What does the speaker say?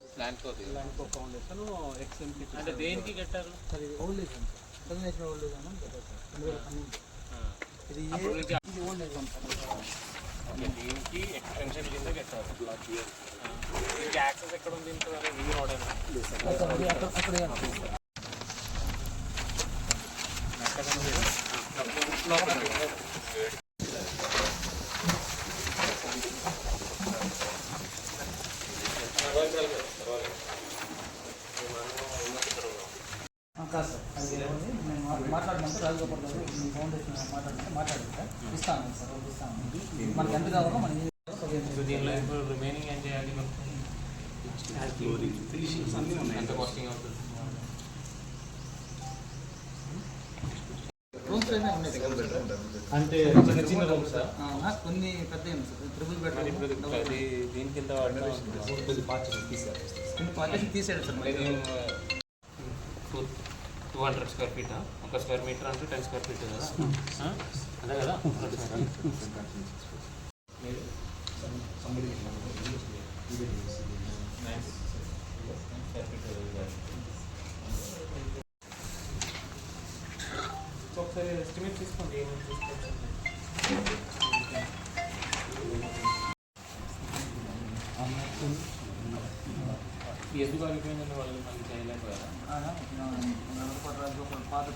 Plan కోది land foundation ex-MP అంటే దేనికి కట్టారు సార్ ఇది ఓల్డ్ ఏజ్ అండి సార్ ఇంటర్నేషనల్ ఓల్డ్ ఏజ్ అని పెట్టారు సార్ రెండు వేల పన్నెండు ఇది ఎక్స్టెన్షన్ కింద కట్టారు యాక్సెస్ ఎక్కడ ఉంది ఇంతవరకు ఈ అక్కడ మాట్లాడమంటే రాజగోపాల్ గారు ఫౌండేషన్ మాట్లాడితే మాట్లాడండి సార్ ఇస్తాను సార్ ఇస్తాను మనకి ఎంత కావాలో మనం సో దీనిలో ఇప్పుడు రిమైనింగ్ ఏం చేయాలి? ఎంత కాస్టింగ్ అవుతుంది అంటే చిన్న చిన్న రూమ్స్ కొన్ని పెద్ద త్రిబుల్ బెడ్రూమ్ దీని కింద కొన్ని పార్టీషన్ తీసేయాలి sir two two hundred square feet ఒక స్క్వేర్ మీటర్ అంటే టెన్ స్క్వేర్ ఫీట్ కదా? అదే కదా? ఒకసారి ఎస్టిమేట్ తీసుకోండి ఏమేమి తీసుకోవచ్చు ఎందుకు ఆగిపోయిందని వాళ్ళు మళ్ళీ చేయలేకపోయారా రాజగోపాల్ పాత